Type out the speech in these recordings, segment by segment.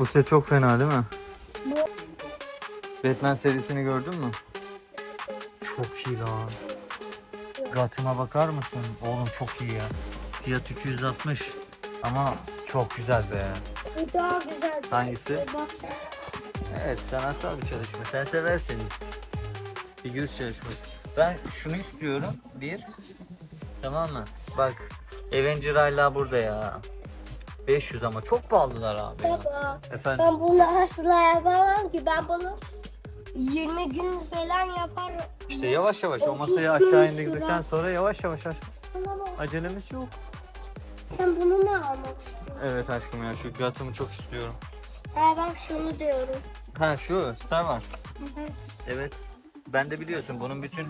Bu set çok fena değil mi? Bu Batman serisini gördün mü? Çok iyi lan. Gotham'a bakar mısın? Oğlum çok iyi ya. Fiyat 260. Ama çok güzel be. bu daha güzel. Hangisi? Bak. Evet sanatsal bir çalışma. Sen seversin. Figür çalışması. Ben şunu istiyorum. Bir. Tamam mı? Bak. Avenger hala burada ya. 500 ama çok pahalılar abi ya. Baba. Efendim? Ben bunu asla yapamam ki. Ben bunu 20 gün falan yaparım. İşte yavaş yavaş o masayı aşağı indirdikten sonra yavaş yavaş aşağı. Bak. Acelemiz yok. Sen bunu ne almak istiyorsun? Evet aşkım ya şu Gotham'ı çok istiyorum. Ha bak şunu diyorum. Ha şu Star Wars. Hı hı. Evet. Ben de biliyorsun bunun bütün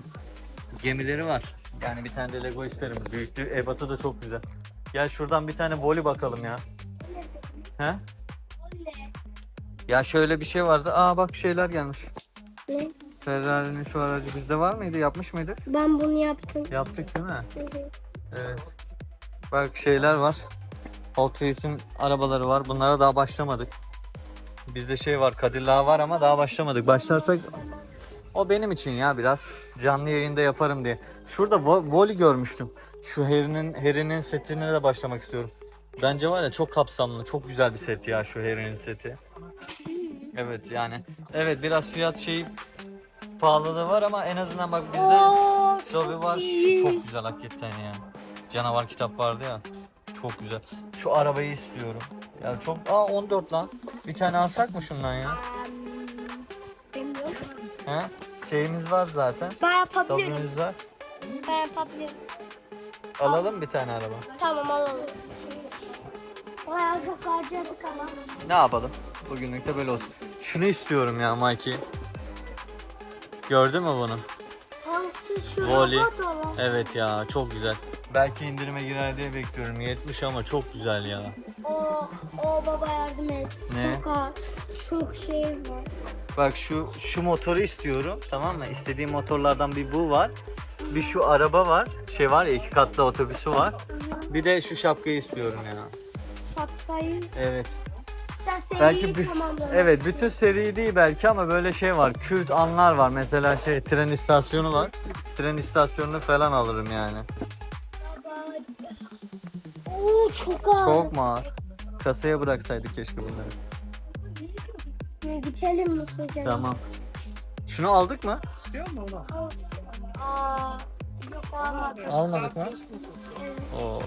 gemileri var. Yani bir tane de Lego isterim. Büyüklüğü ebatı da çok güzel. Gel şuradan bir tane voli bakalım ya. He? Ya şöyle bir şey vardı. Aa bak şeyler gelmiş. Ne? Ferrari'nin şu aracı bizde var mıydı? Yapmış mıydık? Ben bunu yaptım. Yaptık değil mi? Hı hı. Evet. Bak şeyler var. Hot Wheels'in arabaları var. Bunlara daha başlamadık. Bizde şey var, Cadillac var ama daha başlamadık. Başlarsak o benim için ya biraz. Canlı yayında yaparım diye. Şurada vo- Voli görmüştüm. Şu Harry'nin Harry'nin setine de başlamak istiyorum. Bence var ya çok kapsamlı, çok güzel bir set ya şu Harry'nin seti. Evet yani. Evet biraz fiyat şeyi pahalılığı var ama en azından bak bizde Dobby var. Çok güzel hakikaten ya. Canavar kitap vardı ya. Çok güzel. Şu arabayı istiyorum. Ya çok... Aa 14 lan. Bir tane alsak mı şundan ya? He? Şeyimiz var zaten. Ben yapabilirim. Dobby'miz var. Ben yapabilirim. Alalım bir tane araba. Tamam alalım. Bayağı çok harcadık ama. Ne yapalım? Bugünlük de böyle olsun. Şunu istiyorum ya Mikey. Gördün mü bunu? Şu robot olan? Evet ya çok güzel. Belki indirime girer diye bekliyorum. 70 ama çok güzel ya. O, o baba yardım et. Ne? Çok, ağır, çok şey var. Bak şu şu motoru istiyorum tamam mı? İstediğim motorlardan bir bu var. Bir şu araba var. Şey var ya iki katlı otobüsü var. Bir de şu şapkayı istiyorum ya. Şapkayı. Evet. Sen seriyi Belki bir, evet bütün seri değil belki ama böyle şey var. Kült anlar var. Mesela şey tren istasyonu var. Tren istasyonunu falan alırım yani. Oo çok ağır. Çok mu ağır? Kasaya bıraksaydık keşke bunları. Gidelim mi sıcak? Tamam. Şunu aldık mı? Aa, yok almadım. Almadık mı? Oo.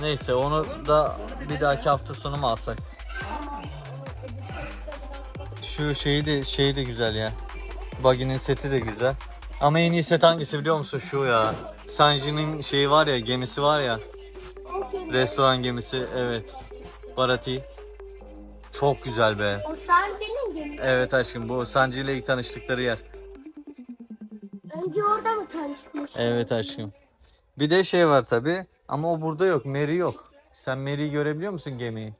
Neyse onu da bir dahaki hafta sonu mu alsak? Şu şeyi de şeyi de güzel ya. Buggy'nin seti de güzel. Ama en iyi set hangisi biliyor musun? Şu ya. Sanji'nin şeyi var ya, gemisi var ya. Restoran gemisi, evet. Barati. Çok güzel be. O Sanji'nin gibi. Evet aşkım bu Sanji ile ilk tanıştıkları yer. Önce orada mı tanışmış? Evet aşkım. Bir de şey var tabi ama o burada yok. Mary yok. Sen Mary'i görebiliyor musun gemiyi?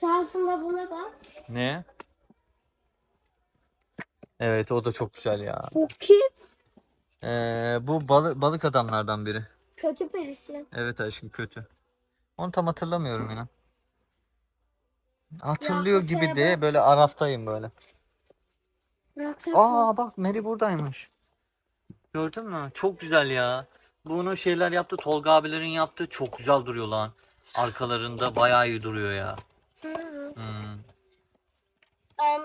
Sağsında buna bak. Ne? Evet o da çok güzel ya. Bu kim? Ee, bu balı- balık adamlardan biri. Kötü birisi. Evet aşkım kötü. Onu tam hatırlamıyorum ya. Hatırlıyor gibi şeye de bak. böyle araftayım böyle. Aa bak Mary buradaymış. Gördün mü? Çok güzel ya. Bunu şeyler yaptı. Tolga abilerin yaptığı çok güzel duruyor lan. Arkalarında bayağı iyi duruyor ya. Hı. Hmm. Em,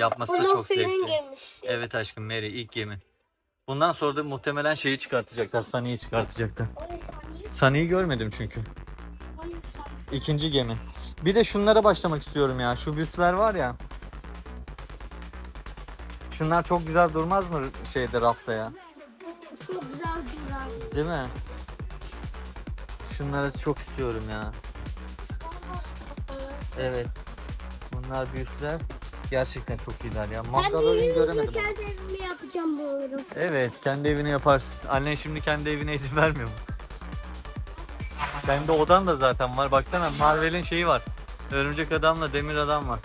Yapması da bunun çok zevkli. gemisi. Evet aşkım Mary ilk gemi. Bundan sonra da muhtemelen şeyi çıkartacaklar. Sunny'i çıkartacaklar. Sunny'i görmedim çünkü. İkinci gemi. Bir de şunlara başlamak istiyorum ya. Şu büstler var ya. Şunlar çok güzel durmaz mı şeyde rafta ya? Çok güzel durar. Değil mi? Şunları çok istiyorum ya. Evet. Bunlar büyüsler gerçekten çok iyiler ya. Bir göremedim. kendi evimi yapacağım bu oyunu. Evet, kendi evini yaparsın. Annen şimdi kendi evine izin vermiyor mu? Bende odan da zaten var. Baksana Marvel'in şeyi var. Örümcek adamla demir adam var.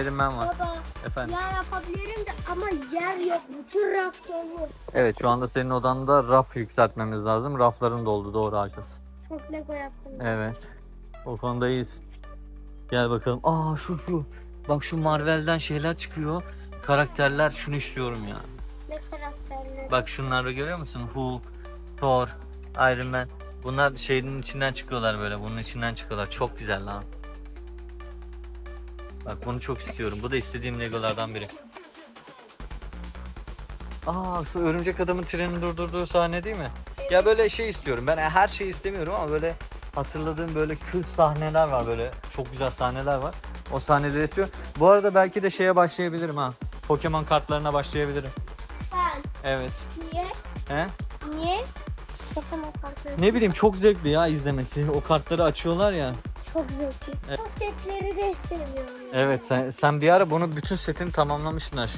Iron Man var. Baba Efendim. yer yapabilirim de ama yer yok. Bütün raf dolu. Evet şu anda senin odanda raf yükseltmemiz lazım. Rafların doldu doğru haklısın. Çok lego yaptım. Evet. O konuda iyisin. Gel bakalım. Aa şu şu. Bak şu Marvel'den şeyler çıkıyor. Karakterler şunu istiyorum ya. Ne karakterleri? Bak şunları görüyor musun? Hulk, Thor, Iron Man. Bunlar şeyin içinden çıkıyorlar böyle. Bunun içinden çıkıyorlar. Çok güzel lan. Bak bunu çok istiyorum. Bu da istediğim Legolardan biri. Aa şu örümcek adamın treni durdurduğu sahne değil mi? Ya böyle şey istiyorum. Ben her şeyi istemiyorum ama böyle hatırladığım böyle kült sahneler var böyle. Çok güzel sahneler var. O sahneleri istiyorum. Bu arada belki de şeye başlayabilirim ha. Pokemon kartlarına başlayabilirim. Sen. Evet. Niye? He? Niye? Pokemon kartları. Ne bileyim çok zevkli ya izlemesi. O kartları açıyorlar ya. Çok zevkli. Evet. O setleri de seviyorum. Evet sen, sen bir ara bunu bütün setini tamamlamıştın.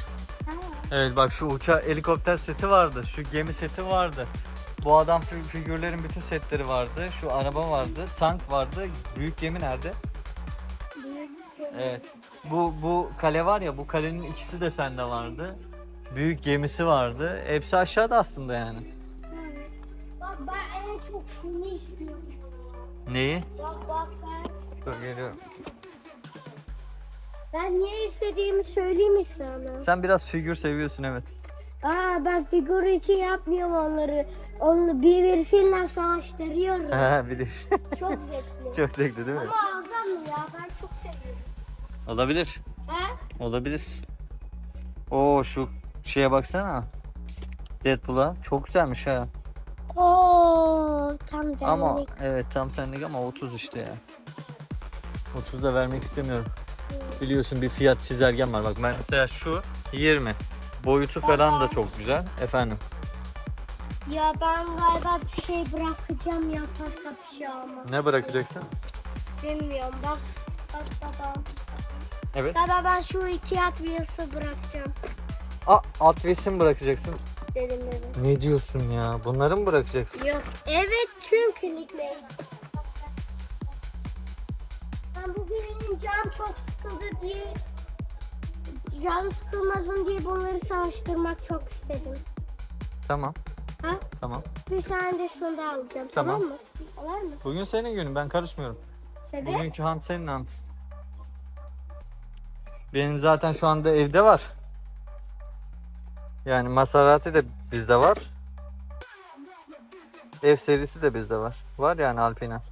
Evet bak şu uça helikopter seti vardı. Şu gemi seti vardı. Bu adam fig- figürlerin bütün setleri vardı. Şu araba vardı. Tank vardı. Büyük gemi nerede? Evet. Bu bu kale var ya bu kalenin ikisi de sende vardı. Büyük gemisi vardı. Hepsi aşağıda aslında yani. Bak ben en çok şunu istiyorum. Neyi? Bak bak ben. Dur geliyorum. Ben niye istediğimi söyleyeyim mi sana? Sen biraz figür seviyorsun evet. Aa ben figür için yapmıyorum onları. Onu birbirisiyle savaştırıyorum. Ha biliyorsun. çok zevkli. Çok zevkli değil mi? Ama mı ya? Ben çok seviyorum. Olabilir. He? Olabilir. Oo şu şeye baksana. Deadpool'a çok güzelmiş ha. Oo tam geldik. Ama evet tam senlik ama 30 işte ya. 30 da vermek istemiyorum. Biliyorsun bir fiyat çizelgem var. Bak ben mesela şu 20. Boyutu falan da çok güzel. Efendim. Ya ben galiba bir şey bırakacağım ya bir şey ama. Ne bırakacaksın? Bilmiyorum bak. Bak baba. Evet. Baba ben şu iki at Wheels'ı bırakacağım Aa Atwes'i mi bırakacaksın? dedim dedim. Ne diyorsun ya? Bunları mı bırakacaksın? Yok. Evet çünkü nickname. Ben bugün canım çok sıkıldı diye canım sıkılmasın diye bunları savaştırmak çok istedim. Tamam. Ha? Tamam. Bir tane de şunu da alacağım. Tamam. Tamam, mı? Olur mu? Bugün senin günün. Ben karışmıyorum. Sebep? Bugünkü hunt senin hunt. Benim zaten şu anda evde var. Yani Maserati de bizde var. Ev serisi de bizde var. Var yani Alpina.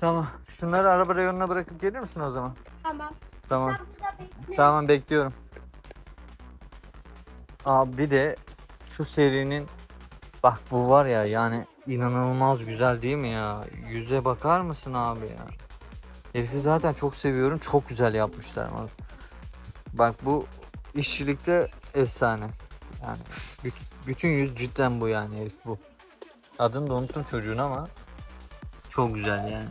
Tamam. Şunları araba reyonuna bırakıp gelir misin o zaman? Tamam. Tamam. Sen burada bekle. Tamam bekliyorum. Aa bir de şu serinin bak bu var ya yani inanılmaz güzel değil mi ya? Yüze bakar mısın abi ya? Herifi zaten çok seviyorum. Çok güzel yapmışlar. Bak, bak bu işçilikte efsane. Yani büt- bütün yüz cidden bu yani herif bu. Adını da unuttum çocuğun ama çok güzel yani.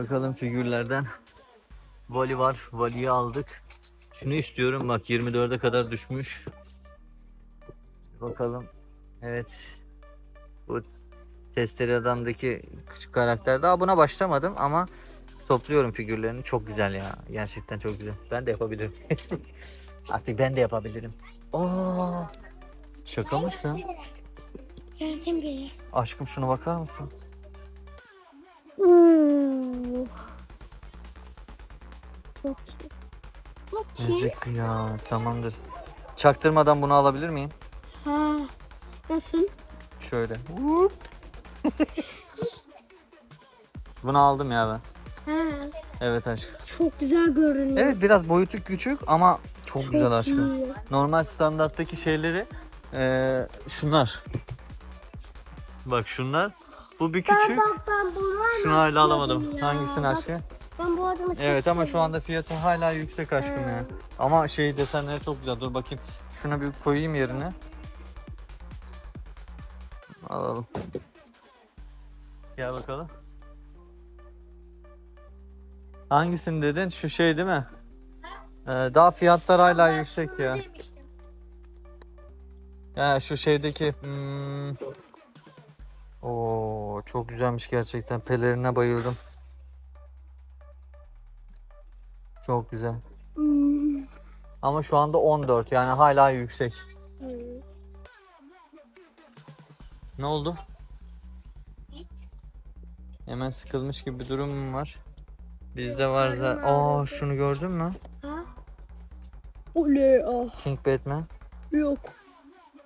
Bakalım figürlerden. Vali var. Vali'yi aldık. Şunu istiyorum bak 24'e kadar düşmüş. Bakalım. Evet. Bu testere adamdaki küçük karakter. Daha buna başlamadım ama topluyorum figürlerini. Çok güzel ya. Gerçekten çok güzel. Ben de yapabilirim. Artık ben de yapabilirim. Aa! Şaka mısın? Geldim bile. Aşkım şuna bakar mısın? Hmm. Çok iyi. Bu kim? Müzik ya tamamdır. Çaktırmadan bunu alabilir miyim? Ha. Nasıl? Şöyle. bunu aldım ya ben. Ha. Evet aşkım. Çok güzel görünüyor. Evet biraz boyutu küçük ama çok, Çok güzel aşkım. iyi. Normal standarttaki şeyleri eee, şunlar. Bak şunlar. Bu bir Ben küçük. bak ben bunu Şunu hala istiyordum alamadım. ya. Hangisini Bak, aşkım? Ben bu adamı çok Evet ama şu seviyorum. anda fiyatı hala yüksek aşkım ya. Ama şey desenleri çok güzel. Dur bakayım. Şunu bir koyayım yerine. Alalım. Gel bakalım. Hangisini dedin? Şu şey değil mi? Ee, daha fiyatlar hala Ben yüksek şunu ya. demiştim. Ya şu şeydeki hmm... Oo çok güzelmiş gerçekten. Pelerine bayıldım. Çok güzel. Hmm. Ama şu anda 14 yani hala yüksek. Hmm. Ne oldu? Hemen sıkılmış gibi bir durum var? Bizde var zaten. Aa şunu gördün mü? Ha? Oley ah King Batman. yok.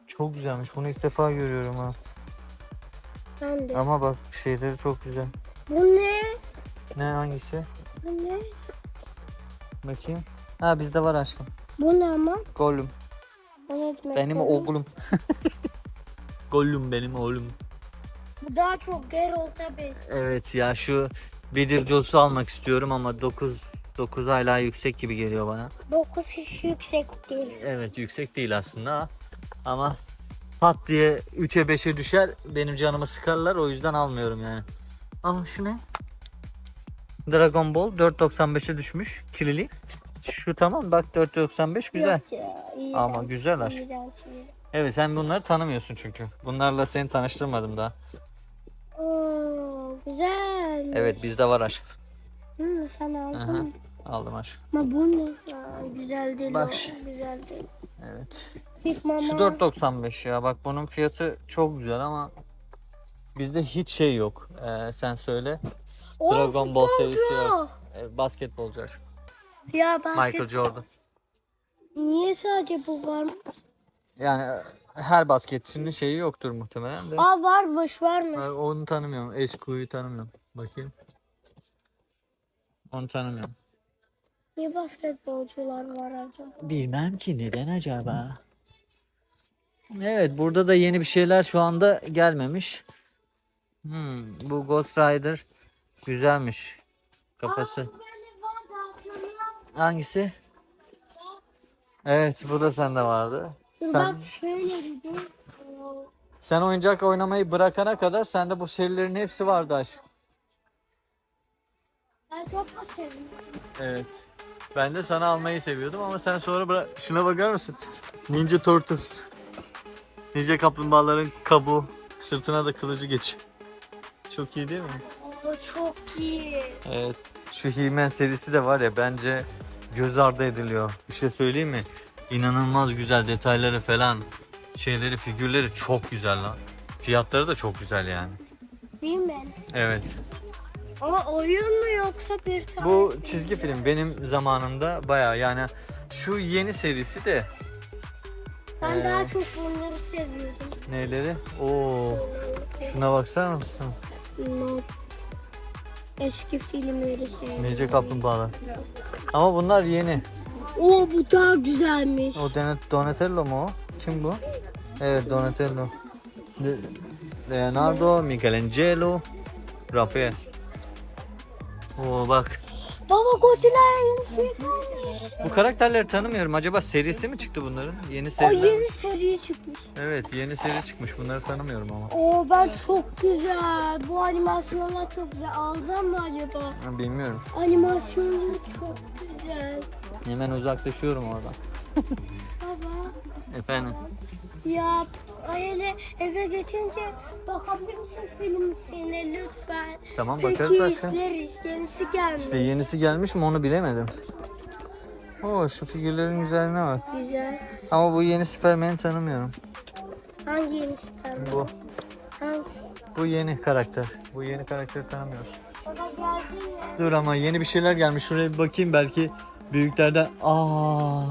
Çok güzelmiş. Bunu ilk defa görüyorum ha. Ben de. Ama bak şeyleri çok güzel. Bu ne? Ne hangisi? Bu ne? Bakayım. Ha bizde var aşkım. Bu ne ama? Gollum. Bu ne demek? Benim bu? oğlum. Gollum benim oğlum. Bu daha çok Geralt'a benziyor. Evet ya şu Beetlejuice'u almak istiyorum ama 9 9 hala yüksek gibi geliyor bana. 9 hiç yüksek değil. Evet yüksek değil aslında ama pat diye 3'e 5'e düşer benim canımı sıkarlar o yüzden almıyorum yani. Aa şu ne? Dragon Ball 4.95'e düşmüş kilili. Şu tamam bak 4.95 güzel. Yok ya, iğrenç, Ama güzel aşk. iğrenç. Evet sen bunları tanımıyorsun çünkü. Bunlarla seni tanıştırmadım daha. Oo, güzel. Evet bizde var aşk. Hı, sen aldın mı? Aldım aşk. Ama bu ne? Aa, güzel değil Bak o. Güzel değil. Evet. Mama. Şu 4.95 ya bak bunun fiyatı çok güzel ama bizde hiç şey yok. Ee, sen söyle. O Dragon Ball serisi futbolcu. yok. Ee, basketbolcu. Ya basket. Michael Jordan. Niye sadece bu var? Yani e, her basketçinin şeyi yoktur muhtemelen de. Aa varmış varmış. Ben Onu tanımıyorum. Esku'yu tanımıyorum. Bakayım. Onu tanımıyorum. Niye basketbolcular var acaba? Bilmem ki neden acaba. Evet burada da yeni bir şeyler şu anda gelmemiş. Hmm, bu Ghost Rider güzelmiş. Kafası. Hangisi? Evet bu da sende vardı. Sen, bak şöyle sen oyuncak oynamayı bırakana kadar sende bu serilerin hepsi vardı aşk. Ben çok da seviyorum. Evet. Ben de sana almayı seviyordum ama sen sonra bırak. Şuna bakar mısın? Ninja Turtles. Ninja kaplumbağaların kabuğu. Sırtına da kılıcı geç. Çok iyi değil mi? Oo, çok iyi. Evet. Şu He-Man serisi de var ya bence göz ardı ediliyor. Bir şey söyleyeyim mi? İnanılmaz güzel detayları falan. Şeyleri, figürleri çok güzel lan. Fiyatları da çok güzel yani. Değil mi? Evet. Ama oyun mu yoksa bir tane? Bu çizgi film benim zamanımda baya yani şu yeni serisi de Ben Ee, daha çok bunları seviyordum. Neyleri? Oo, şuna baksana? No. Eski filmleri seviyordum. Nice kaplumbağalar. Ama bunlar yeni. Oo bu daha güzelmiş. O Donatello mu o? Kim bu? Evet Donatello. Leonardo, Michelangelo, Rafael. Oo bak. Baba Godzilla'ya yeni şey gelmiş. Bu karakterleri tanımıyorum. Acaba serisi mi çıktı bunların? Yeni O seriler. yeni seri çıkmış. Evet yeni seri çıkmış. Bunları tanımıyorum ama. Oo ben çok güzel. Bu animasyonlar çok güzel. Alsam mı acaba? Ben bilmiyorum. Animasyonları çok güzel. Hemen uzaklaşıyorum oradan. Efendim. Ya hele eve geçince bakabilir misin filmsine lütfen? Tamam Peki bakarız aşkım. izleriz. Yenisi gelmiş. İşte yenisi gelmiş mi onu bilemedim. Oo şu figürlerin güzelliğine bak. Güzel. Ama bu yeni Superman'i tanımıyorum. Hangi yeni Superman? Bu. Hangisi? Bu yeni karakter. Bu yeni karakteri tanımıyoruz. Baba geldi mi? Dur ama yeni bir şeyler gelmiş. Şuraya bir bakayım belki büyüklerden. Aa,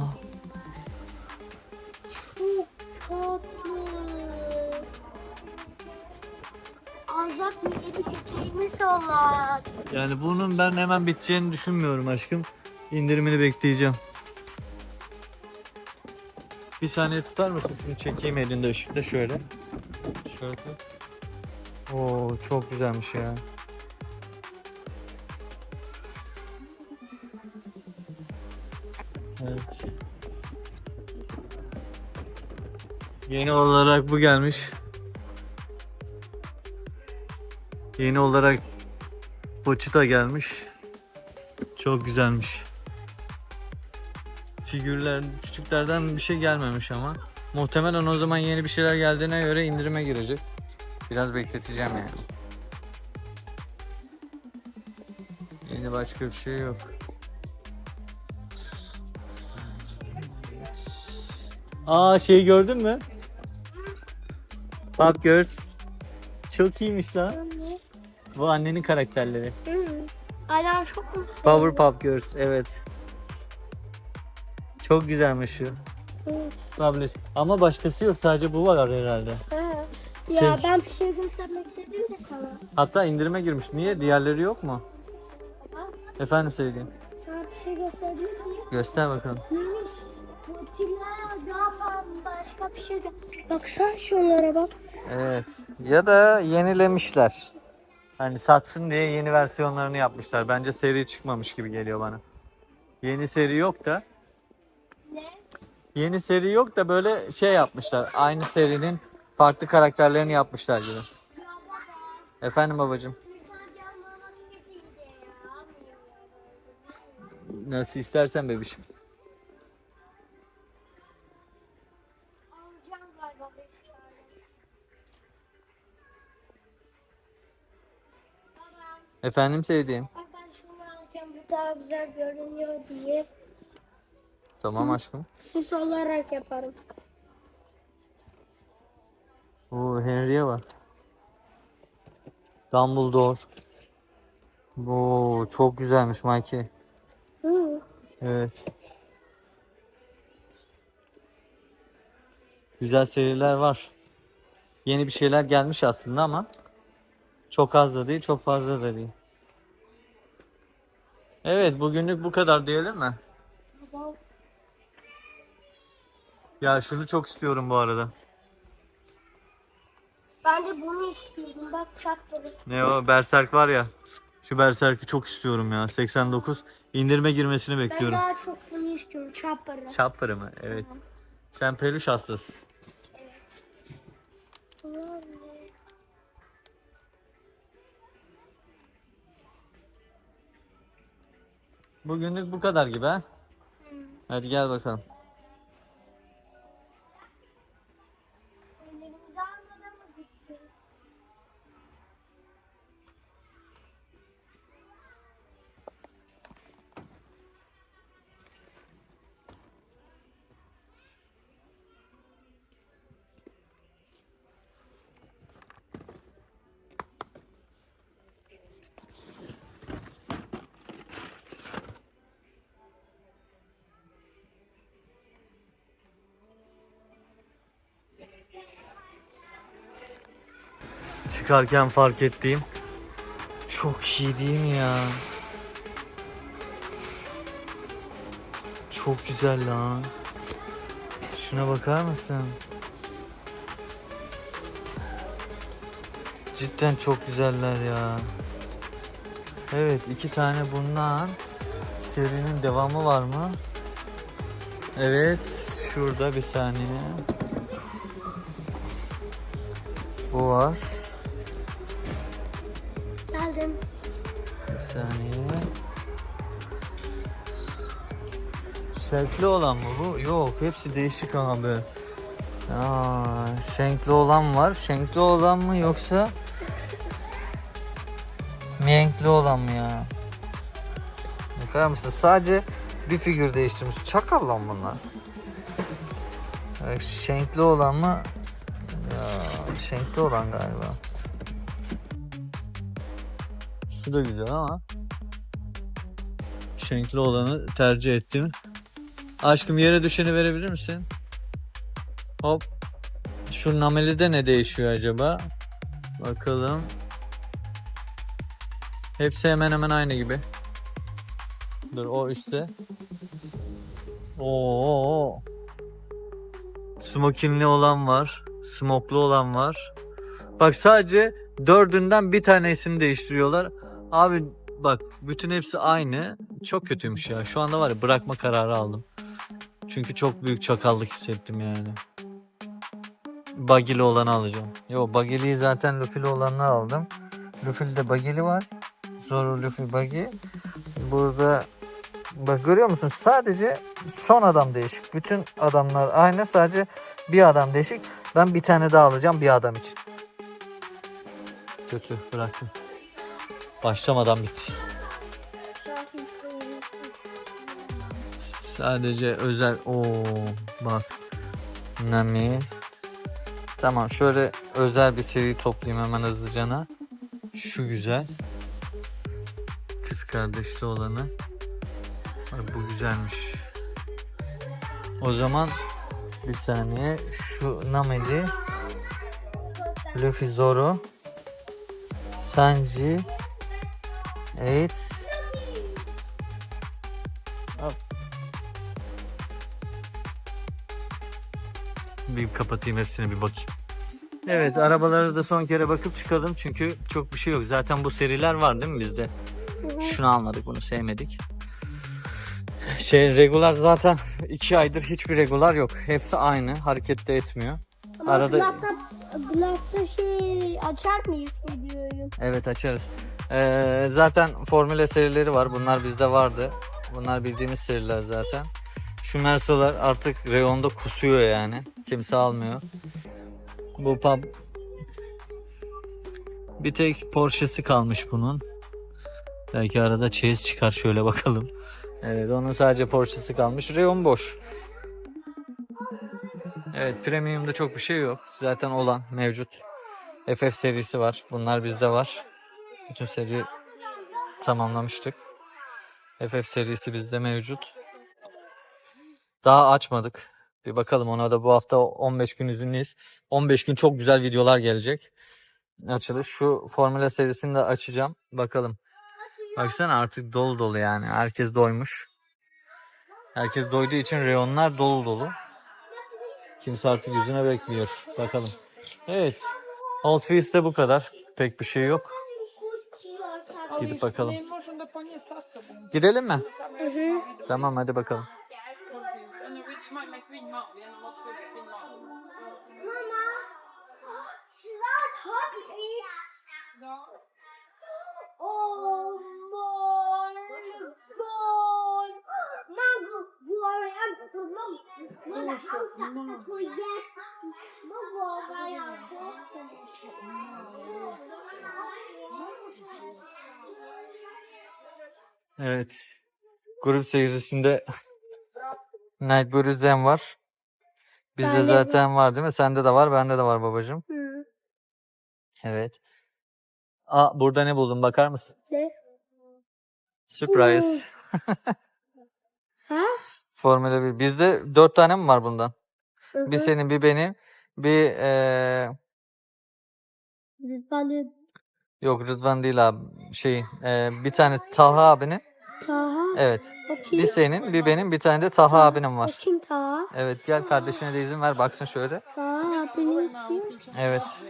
tatlı. Alacak mı? Etiketimiz olan. yani bunun ben hemen biteceğini düşünmüyorum aşkım. İndirimini bekleyeceğim. Bir saniye tutar mısın? Şunu çekeyim elinde ışıkta şöyle. Şöyle. tut. Oo çok güzelmiş ya. Evet. Yeni olarak bu gelmiş. Yeni olarak Poçita gelmiş. Çok güzelmiş. Figürler küçüklerden bir şey gelmemiş ama. Muhtemelen o zaman yeni bir şeyler geldiğine göre indirime girecek. Biraz bekleteceğim yani. Yeni başka bir şey yok. Aa şey gördün mü? Pop Girls. Çok iyiymiş lan. Anne. Bu annenin karakterleri. Annem çok mutlu. Powerpuff Girls evet. Çok güzelmiş şu. Tablet. Ama başkası yok sadece bu var herhalde. Ha. Ya Şey- ben bir şey göstermek istedim de sana. Hatta indirime girmiş. Niye? Diğerleri yok mu? Efendim sevdiğim. sana bir şey gösterdim mi? Göster bakalım. Neymiş? Motivler daha falan başka bir şey. gö- Baksana şunlara bak. Evet. Ya da yenilemişler. Hani satsın diye yeni versiyonlarını yapmışlar. Bence seri çıkmamış gibi geliyor bana. Yeni seri yok da. Ne? Yeni seri yok da böyle şey yapmışlar. Aynı serinin farklı karakterlerini yapmışlar gibi. Efendim babacığım. Nasıl istersen bebişim. Efendim sevdiğim. Ben şunu alacağım. Bu daha güzel görünüyor diye. Tamam aşkım. Süs olarak yaparım. Oo Henry'e bak. Dumbledore. Oo çok güzelmiş Mikey. Hı. Evet. Güzel seriler var. Yeni bir şeyler gelmiş aslında ama çok az da değil, çok fazla da değil. Evet, bugünlük bu kadar diyelim mi? Ya şunu çok istiyorum bu arada. Ben de bunu istiyordum. Bak çaktırız. Ne o Berserk var ya. Şu Berserk'i çok istiyorum ya. 89 indirime girmesini Ben bekliyorum. daha çok bunu istiyorum. Çapırı. Chopper'ı mı? Evet. Sen peluş hastasısın. Evet. Bugünlük bu kadar gibi ha. Hadi gel bakalım. Çıkarken fark ettiğim çok iyi değil mi ya? Çok güzel lan. Şuna bakar mısın? Cidden çok güzeller ya. Evet iki tane bundan. Serinin devamı var mı? Evet şurada bir saniye. Bu var. Şenkli olan mı bu? Yok hepsi değişik abi. Aa, şenkli olan var. Şenkli olan mı yoksa miyenkli olan mı ya? Bakar mısın? Sadece bir figür değiştirmiş. Çakal lan bunlar. Evet, şenkli olan mı? Ya, şenkli olan galiba. Şu da güzel ama şenkli olanı tercih ettim. Aşkım yere düşeni verebilir misin? Hop. Şu namelide ne değişiyor acaba? Bakalım. Hepsi hemen hemen aynı gibi. Dur o üstte. Oo. Smokinli olan var. Smoklu olan var. Bak sadece dördünden bir tanesini değiştiriyorlar. Abi bak bütün hepsi aynı. Çok kötüymüş ya. Şu anda var ya bırakma kararı aldım. Çünkü çok büyük çakallık hissettim yani. Bagili olanı alacağım. Yo bagiliyi zaten Luffy'li olanını aldım. Luffy'de bagili var. Zoro Luffy bagi. Burada Bak görüyor musun? Sadece son adam değişik. Bütün adamlar aynı. Sadece bir adam değişik. Ben bir tane daha alacağım bir adam için. Kötü bıraktım. Başlamadan bitti. Sadece özel. o bak. Nami. Tamam şöyle özel bir seri toplayayım hemen hızlıcana. Şu güzel. Kız kardeşli olanı. Bak bu güzelmiş. O zaman bir saniye şu Nameli Luffy Zoro Sanji 8 Bir kapatayım hepsini bir bakayım. Evet arabalara da son kere bakıp çıkalım çünkü çok bir şey yok. Zaten bu seriler var değil mi bizde? Şunu almadık bunu sevmedik. Şey regular zaten iki aydır hiçbir regular yok. Hepsi aynı hareket de etmiyor. Ama Arada- Black'ta, Black'ta şey açar mıyız biliyorum. Evet açarız. Ee, zaten formüle serileri var. Bunlar bizde vardı. Bunlar bildiğimiz seriler zaten. Şu Mersolar artık reyonda kusuyor yani. Kimse almıyor. Bu pub bir tek Porsche'si kalmış bunun. Belki arada Chase çıkar şöyle bakalım. Evet onun sadece Porsche'si kalmış. Reyon boş. Evet premium'da çok bir şey yok. Zaten olan mevcut. FF serisi var. Bunlar bizde var. Bütün seri tamamlamıştık. FF serisi bizde mevcut. Daha açmadık. Bir bakalım ona da bu hafta 15 gün izinliyiz. 15 gün çok güzel videolar gelecek. Açılış. Şu Formula serisini de açacağım. Bakalım. Baksana artık dolu dolu yani. Herkes doymuş. Herkes doyduğu için reyonlar dolu dolu. Kimse artık yüzüne bekliyor. Bakalım. Evet. Old Wheels'te bu kadar. Pek bir şey yok. Gidip bakalım. Gidelim mi? Hı hı. Tamam hadi bakalım. Genom att du kvinna. Mama, har vi Ja. Oh my god! Har alltid på hjälp. Vad vågar jag Evet. Grup seyircisinde Nightbird Zen var. Bizde Bende zaten var değil mi? Sende de var, bende de var babacığım. Hı. Evet. Aa burada ne buldun bakar mısın? Ne? Surprise. Ha? Formula 1. Bizde dört tane mi var bundan? Hı Bir hı. senin, bir benim, bir eee Ben de yok Rıdvan değil abi. Şey, eee, bir tane Talha abinin. Taha. Evet. O Bir senin, bir benim, bir tane de Talha abinin var. kim Taha? Evet gel kardeşine de izin ver baksın şöyle. Taha benim kim? Evet.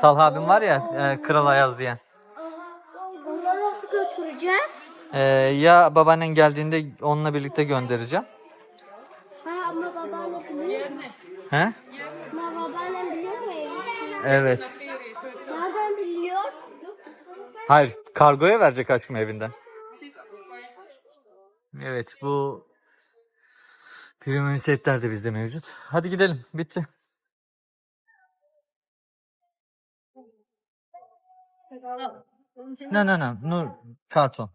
Talha abim var ya e, Kral Ayaz diyen. Onları nasıl götüreceğiz? E, ya babaannen geldiğinde onunla birlikte göndereceğim. Ha ama babaanne biliyor. He? Ama babaannem biliyor mu evi? Evet. Nereden biliyor? Hayır kargoya verecek aşkım evinden. Evet bu premium setler de bizde mevcut. Hadi gidelim bitti. No no no Nur karton.